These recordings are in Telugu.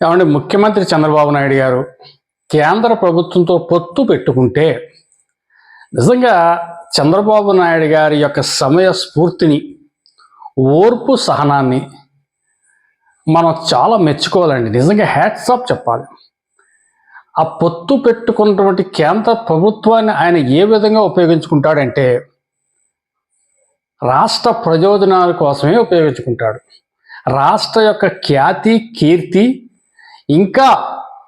ఏమంటే ముఖ్యమంత్రి చంద్రబాబు నాయుడు గారు కేంద్ర ప్రభుత్వంతో పొత్తు పెట్టుకుంటే నిజంగా చంద్రబాబు నాయుడు గారి యొక్క సమయ స్ఫూర్తిని ఓర్పు సహనాన్ని మనం చాలా మెచ్చుకోవాలండి. నిజంగా హ్యాట్సాప్ చెప్పాలి. ఆ పొత్తు పెట్టుకున్నటువంటి కేంద్ర ప్రభుత్వాన్ని ఆయన ఏ విధంగా ఉపయోగించుకుంటాడంటే రాష్ట్ర ప్రయోజనాల కోసమే ఉపయోగించుకుంటాడు. రాష్ట్ర యొక్క ఖ్యాతి కీర్తి ఇంకా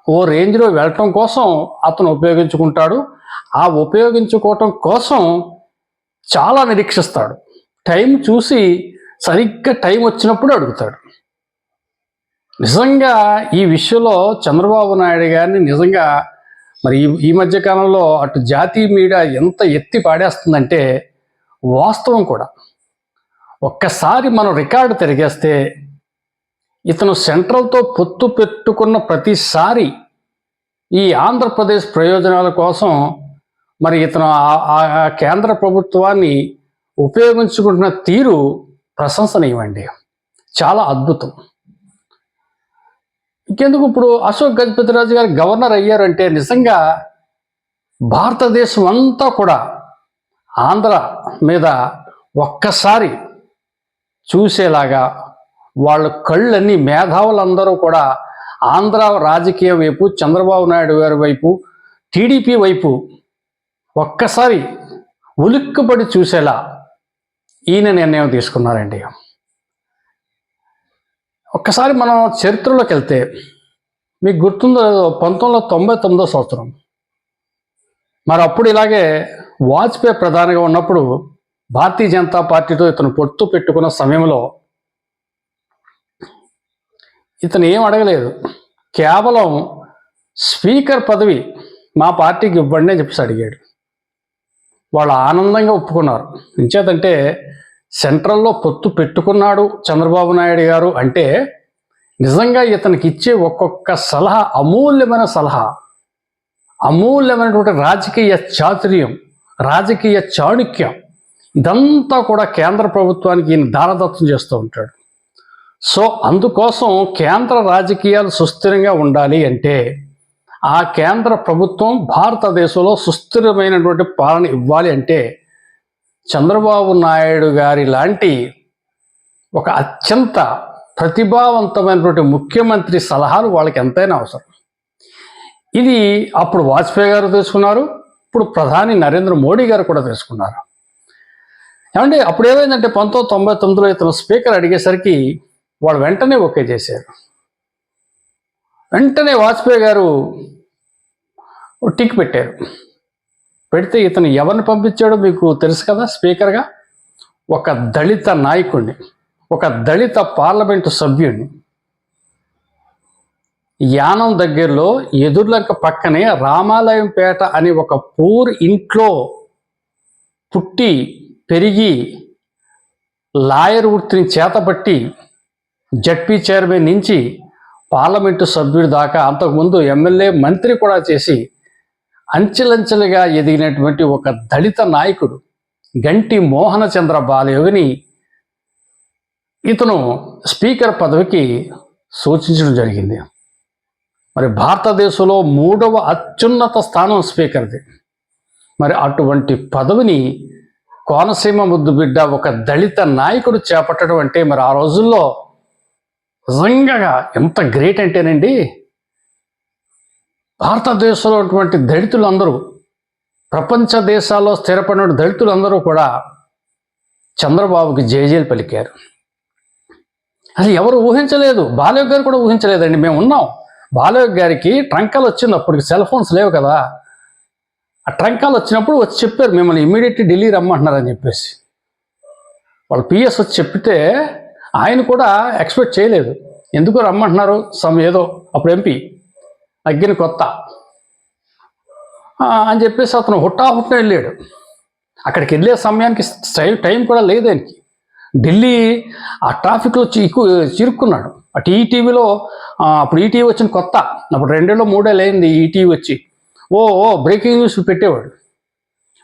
ఓ రేంజ్లో వెళ్ళటం కోసం అతను ఉపయోగించుకుంటాడు. ఆ ఉపయోగించుకోవటం కోసం చాలా నిరీక్షిస్తాడు. టైం చూసి సరిగ్గా టైం వచ్చినప్పుడు అడుగుతాడు. నిజంగా ఈ విషయంలో చంద్రబాబు నాయుడు గారిని నిజంగా మరి ఈ ఈ మధ్య కాలంలో అటు జాతీయ మీడియా ఎంత ఎత్తి పాడేస్తుందంటే వాస్తవం కూడా. ఒక్కసారి మనం రికార్డు తిరిగేస్తే ఇతను సెంట్రల్తో పొత్తు పెట్టుకున్న ప్రతిసారి ఈ ఆంధ్రప్రదేశ్ ప్రయోజనాల కోసం మరి ఇతను ఆ- ఆ- కేంద్ర ప్రభుత్వాన్ని ఉపయోగించుకుంటున్న తీరు ప్రశంసనీయమండి. చాలా అద్భుతం. ఇంకెందుకు ఇప్పుడు అశోక్ గజపతిరాజు గారు గవర్నర్ అయ్యారంటే నిజంగా భారతదేశం అంతా కూడా ఆంధ్ర మీద ఒక్కసారి చూసేలాగా వాళ్ళ కళ్ళన్నీ మేధావులందరూ కూడా ఆంధ్ర రాజకీయ వైపు చంద్రబాబు నాయుడు గారి వైపు టీడీపీ వైపు ఒక్కసారి ఉలిక్కుపడి చూసేలా ఈయన నిర్ణయం తీసుకున్నారండి. ఒక్కసారి మనం చరిత్రలోకి వెళ్తే మీకు గుర్తుందో లేదో పంతొమ్మిది వందల తొంభై తొమ్మిదో సంవత్సరం. మరి అప్పుడు ఇలాగే వాజ్పేయి ప్రధానిగా ఉన్నప్పుడు భారతీయ జనతా పార్టీతో ఇతను పొత్తు పెట్టుకున్న సమయంలో ఇతను ఏం అడగలేదు. కేవలం స్పీకర్ పదవి మా పార్టీకి ఇవ్వండి అని చెప్పేసి అడిగాడు. వాళ్ళు ఆనందంగా ఒప్పుకున్నారు. ఇంచేతంటే సెంట్రల్లో పొత్తు పెట్టుకున్నాడు చంద్రబాబు నాయుడు గారు అంటే నిజంగా ఇతనికి ఇచ్చే ఒక్కొక్క సలహా అమూల్యమైన సలహా అమూల్యమైనటువంటి రాజకీయ చాతుర్యం రాజకీయ చాణుక్యం ఇదంతా కూడా కేంద్ర ప్రభుత్వానికి ఈయన దారదత్తం చేస్తూ ఉంటాడు. సో అందుకోసం కేంద్ర రాజకీయాలు సుస్థిరంగా ఉండాలి అంటే ఆ కేంద్ర ప్రభుత్వం భారతదేశంలో సుస్థిరమైనటువంటి పాలన ఇవ్వాలి అంటే చంద్రబాబు నాయుడు గారి లాంటి ఒక అత్యంత ప్రతిభావంతమైనటువంటి ముఖ్యమంత్రి సలహాలు వాళ్ళకి ఎంతైనా అవసరం. ఇది అప్పుడు వాజ్పేయి గారు తీసుకున్నారు ఇప్పుడు ప్రధాని నరేంద్ర మోడీ గారు కూడా తీసుకున్నారు. ఏమంటే అప్పుడు ఏమైందంటే పంతొమ్మిది తొంభై తొమ్మిదిలో ఇతను స్పీకర్ అడిగేసరికి వాళ్ళు వెంటనే ఓకే చేశారు. వెంటనే వాజ్పేయి గారు టిక్ పెట్టారు. పెడితే ఇతను ఎవరిని పంపించాడో మీకు తెలుసు కదా స్పీకర్గా ఒక దళిత నాయకుడిని ఒక దళిత పార్లమెంటు సభ్యుడిని యానం దగ్గరలో ఎదుర్లంక పక్కనే రామాలయంపేట అనే ఒక పూర్ ఇంట్లో పుట్టి పెరిగి లాయర్ వృత్తిని చేతపట్టి జడ్పీ చైర్మన్ నుంచి పార్లమెంటు సభ్యుడి దాకా అంతకుముందు ఎమ్మెల్యే మంత్రి కూడా చేసి అంచెలంచెలుగా ఎదిగినటువంటి ఒక దళిత నాయకుడు గంటి మోహన చంద్ర బాలయోగిని ఇతను స్పీకర్ పదవికి సూచించడం జరిగింది. మరి భారతదేశంలో మూడవ అత్యున్నత స్థానం స్పీకర్ది. మరి అటువంటి పదవిని కోనసీమ ముద్దు బిడ్డ ఒక దళిత నాయకుడు చేపట్టడం అంటే మరి ఆ రోజుల్లో నిజంగా ఎంత గ్రేట్ అంటేనండి భారతదేశంలో ఉన్నటువంటి దళితులందరూ ప్రపంచ దేశాల్లో స్థిరపడిన దళితులందరూ కూడా చంద్రబాబుకి జేజేలు పలికారు. అది ఎవరు ఊహించలేదు బాలయ్య గారు కూడా ఊహించలేదండి. మేము ఉన్నాం. బాలయ్య గారికి ట్రంకాలు వచ్చింది అప్పటికి సెల్ ఫోన్స్ లేవు కదా. ఆ ట్రంకాలు వచ్చినప్పుడు వచ్చి చెప్పారు మిమ్మల్ని ఇమ్మీడియట్లీ ఢిల్లీ రమ్మంటున్నారని చెప్పేసి. వాళ్ళు పిఎస్ వచ్చి చెప్పితే ఆయన కూడా ఎక్స్పెక్ట్ చేయలేదు. ఎందుకు రమ్మంటున్నారు? సమ్ ఏదో అప్పుడు ఎంపీ అగ్గిన కొత్త. అని చెప్పేసి అతను హుట్టా హుట్టా వెళ్ళాడు. అక్కడికి వెళ్ళే సమయానికి టైం టైం కూడా లేదు ఆయనకి. ఢిల్లీ ఆ ట్రాఫిక్లో చిక్కు చిరుక్కున్నాడు. అటు ఈటీవీలో అప్పుడు ఈటీవీ వచ్చిన కొత్త. అప్పుడు రెండేళ్ళు మూడేళ్ళు అయింది ఈటీవీ వచ్చి. ఓ ఓ బ్రేకింగ్ న్యూస్ పెట్టేవాడు.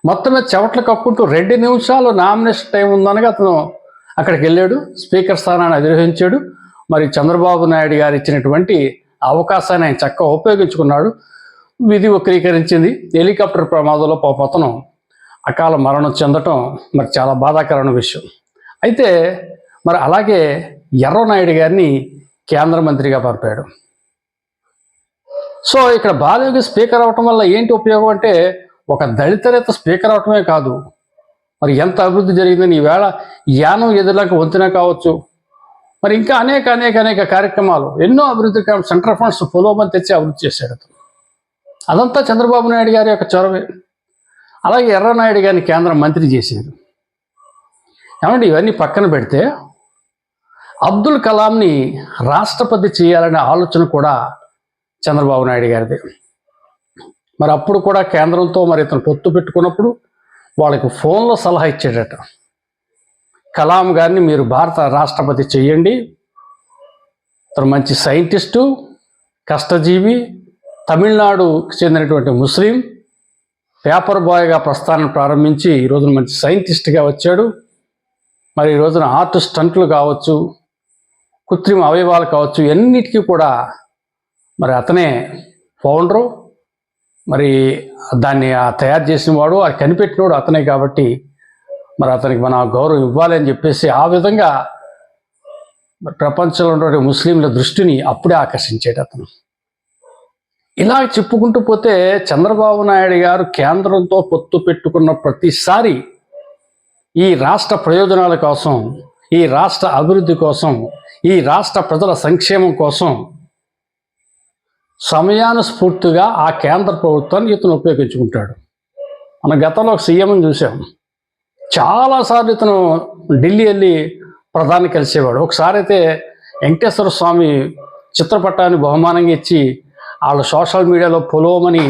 మొత్తం మీద చెవట్లు కక్కుంటూ రెండు నిమిషాలు నామినేషన్ టైం ఉందనగా అతను అక్కడికి వెళ్ళాడు స్పీకర్ స్థానాన్ని అధిరోహించాడు. మరి చంద్రబాబు నాయుడు గారు ఇచ్చినటువంటి అవకాశాన్ని ఆయన చక్కగా ఉపయోగించుకున్నాడు. విధి వక్రీకరించింది. హెలికాప్టర్ ప్రమాదంలో పాపతను అకాల మరణం చెందటం మరి చాలా బాధాకరమైన విషయం. అయితే మరి అలాగే ఎర్రనాయుడు గారిని కేంద్ర మంత్రిగా పంపాడు. సో ఇక్కడ బాలయోగి స్పీకర్ అవటం వల్ల ఏంటి ఉపయోగం అంటే ఒక దళితరేత స్పీకర్ అవటమే కాదు. మరి ఎంత అభివృద్ధి జరిగిందని ఈవేళ యానం ఎదురులాక వంతెన కావచ్చు. మరి ఇంకా అనేక అనేక అనేక కార్యక్రమాలు ఎన్నో అభివృద్ధి సెంటర్ సెంట్రల్ ఫండ్స్ పొలోమని తెచ్చి అభివృద్ధి చేశాడు అతను. అదంతా చంద్రబాబు నాయుడు గారి యొక్క చొరవే. అలాగే ఎర్రనాయుడు గారిని కేంద్ర మంత్రి చేశారు. ఏమంటే ఇవన్నీ పక్కన పెడితే అబ్దుల్ కలాంని రాష్ట్రపతి చేయాలనే ఆలోచన కూడా చంద్రబాబు నాయుడు గారిది. మరి అప్పుడు కూడా కేంద్రంతో మరి ఇతను పొత్తు పెట్టుకున్నప్పుడు వాళ్ళకి ఫోన్లో సలహా ఇచ్చాడట కలాం గారిని మీరు భారత రాష్ట్రపతి చెయ్యండి. ఇతను మంచి సైంటిస్టు కష్టజీవి తమిళనాడుకు చెందినటువంటి ముస్లిం. పేపర్ బాయ్గా ప్రస్థానం ప్రారంభించి ఈ రోజున మంచి సైంటిస్ట్గా వచ్చాడు. మరి ఈ రోజున ఆర్ట్ స్టంట్లు కావచ్చు కృత్రిమ అవయవాలు కావచ్చు ఎన్నిటికీ కూడా మరి అతనే ఫౌండరు. మరి దాన్ని ఆ తయారు చేసిన వాడు అది కనిపెట్టినోడు అతనే కాబట్టి మరి అతనికి మన గౌరవం ఇవ్వాలి అని చెప్పేసి ఆ విధంగా ప్రపంచంలో ఉన్నటువంటి ముస్లింల దృష్టిని అప్పుడే ఆకర్షించాడు అతను. ఇలా చెప్పుకుంటూ పోతే చంద్రబాబు నాయుడు గారు కేంద్రంతో పొత్తు పెట్టుకున్న ప్రతిసారి ఈ రాష్ట్ర ప్రయోజనాల కోసం ఈ రాష్ట్ర అభివృద్ధి కోసం ఈ రాష్ట్ర ప్రజల సంక్షేమం కోసం సమయానుస్ఫూర్తిగా ఆ కేంద్ర ప్రభుత్వాన్ని ఇతను ఉపయోగించుకుంటాడు. మన గతంలో ఒక సీఎంని చూసాం. చాలాసార్లు ఇతను ఢిల్లీ వెళ్ళి ప్రధాని కలిసేవాడు. ఒకసారి అయితే వెంకటేశ్వర స్వామి చిత్రపటాన్ని బహుమానంగా ఇచ్చి వాళ్ళు సోషల్ మీడియాలో పొలోమని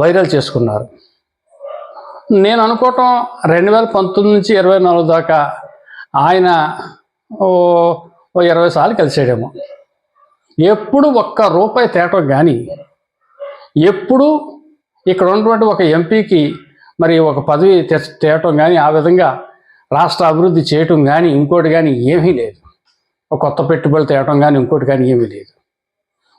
వైరల్ చేసుకున్నారు. నేను అనుకోవటం రెండు వేల పంతొమ్మిది నుంచి ఇరవై నాలుగు దాకా ఆయన ఓ ఇరవై సార్లు కలిసాడేమో. ఎప్పుడు ఒక్క రూపాయి తేటం కానీ ఎప్పుడు ఇక్కడ ఉన్నటువంటి ఒక ఎంపీకి మరి ఒక పదవి తేటం కానీ ఆ విధంగా రాష్ట్ర అభివృద్ధి చేయటం కానీ ఇంకోటి కానీ ఏమీ లేదు. ఒక కొత్త పెట్టుబడులు తేవటం కానీ ఇంకోటి కానీ ఏమీ లేదు.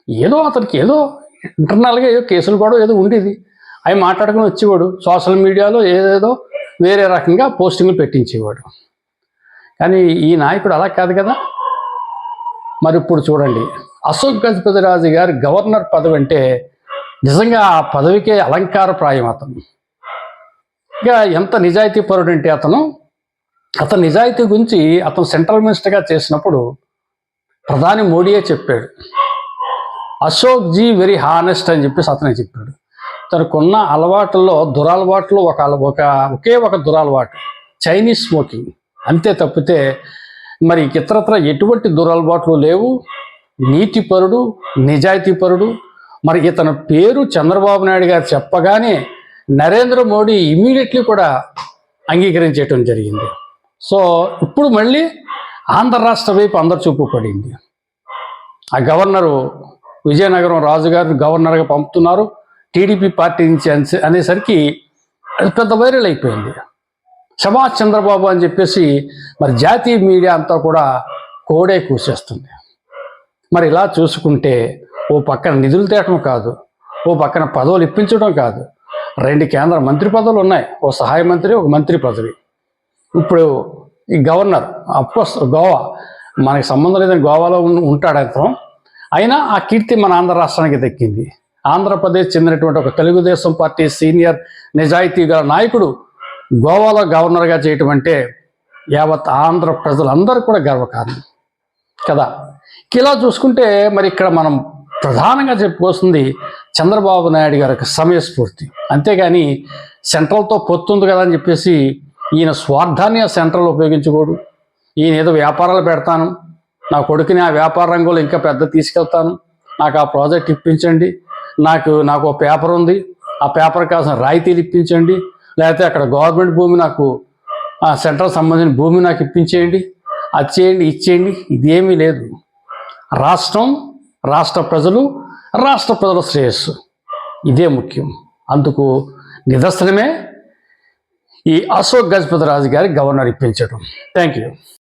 ఏదో అతనికి ఏదో ఇంటర్నల్గా ఏదో కేసులు కూడా ఏదో ఉండేది. అవి మాట్లాడుకుని వచ్చేవాడు. సోషల్ మీడియాలో ఏదేదో వేరే రకంగా పోస్టింగ్లు పెట్టించేవాడు. కానీ ఈ నాయకుడు అలా కాదు కదా. మరి ఇప్పుడు చూడండి. అశోక్ గజపతిరాజు గారి గవర్నర్ పదవి అంటే నిజంగా ఆ పదవికే అలంకారప్రాయం అతను. ఇంకా ఎంత నిజాయితీ పరుడు అంటే అతను? అతని నిజాయితీ గురించి అతను సెంట్రల్ మినిస్టర్గా చేసినప్పుడు ప్రధాని మోడీయే చెప్పాడు. అశోక్ జీ వెరీ హానెస్ట్ అని చెప్పేసి అతనే చెప్పాడు. తనకున్న అలవాట్లలో దురలవాట్లు ఒక ఒక ఒకే ఒక దురలవాటు చైనీస్ స్మోకింగ్. అంతే తప్పితే మరి ఇతరత్ర ఎటువంటి దురలవాట్లు లేవు. నీతిపరుడు నిజాయితీపరుడు. మరి ఇతని పేరు చంద్రబాబు నాయుడు గారు చెప్పగానే నరేంద్ర మోడీ ఇమీడియట్లీ కూడా అంగీకరించేయటం జరిగింది. సో ఇప్పుడు మళ్ళీ ఆంధ్ర రాష్ట్ర వైపు అందరు చూపు పడింది. ఆ గవర్నరు విజయనగరం రాజుగారిని గవర్నర్గా పంపుతున్నారు. టీడీపీ పార్టీ నుంచి అనే- అనేసరికి పెద్ద వైరల్ అయిపోయింది. శభాష్ చంద్రబాబు అని చెప్పేసి మరి జాతీయ మీడియా అంతా కూడా కోడే కూసేస్తుంది. మరి ఇలా చూసుకుంటే ఓ పక్కన నిధులు తేటం కాదు ఓ పక్కన పదవులు ఇప్పించడం కాదు. రెండు కేంద్ర మంత్రి పదవులు ఉన్నాయి. ఓ సహాయ మంత్రి ఒక మంత్రి పదవి. ఇప్పుడు ఈ గవర్నర్ అఫ్కోర్స్ గోవా మనకి సంబంధం లేదని గోవాలో ఉంటాడు అతను. అయినా ఆ కీర్తి మన ఆంధ్ర రాష్ట్రానికి దక్కింది. ఆంధ్రప్రదేశ్ చెందినటువంటి ఒక తెలుగుదేశం పార్టీ సీనియర్ నిజాయితీ గల నాయకుడు గోవాలో గవర్నర్గా చేయటం అంటే యావత్ ఆంధ్ర ప్రజలందరూ కూడా గర్వకారణం. కదా? ఇలా చూసుకుంటే మరి ఇక్కడ మనం ప్రధానంగా చెప్పుకోస్తుంది చంద్రబాబు నాయుడు గారి యొక్క సమయస్ఫూర్తి. అంతేగాని సెంట్రల్తో పొత్తుంది కదా అని చెప్పేసి ఈయన స్వార్థాన్ని ఆ సెంట్రల్ ఉపయోగించుకోడు. ఈయన ఏదో వ్యాపారాలు పెడతాను. నా కొడుకుని ఆ వ్యాపార రంగంలో ఇంకా పెద్ద తీసుకెళ్తాను. నాకు ఆ ప్రాజెక్ట్ ఇప్పించండి. నాకు నాకు ఒక పేపర్ ఉంది. ఆ పేపర్ కోసం రాయితీలు ఇప్పించండి. లేకపోతే అక్కడ గవర్నమెంట్ భూమి నాకు ఆ సెంట్రల్ సంబంధించిన భూమి నాకు ఇప్పించేయండి. అది చేయండి ఇచ్చేయండి ఇదేమీ లేదు. రాష్ట్రం రాష్ట్ర ప్రజలు రాష్ట్ర ప్రజల శ్రేయస్సు. ఇదే ముఖ్యం. అందుకు నిదర్శనమే ఈ అశోక్ గజపతిరాజు గారి గవర్నర్ ఇప్పించడం థ్యాంక్ యూ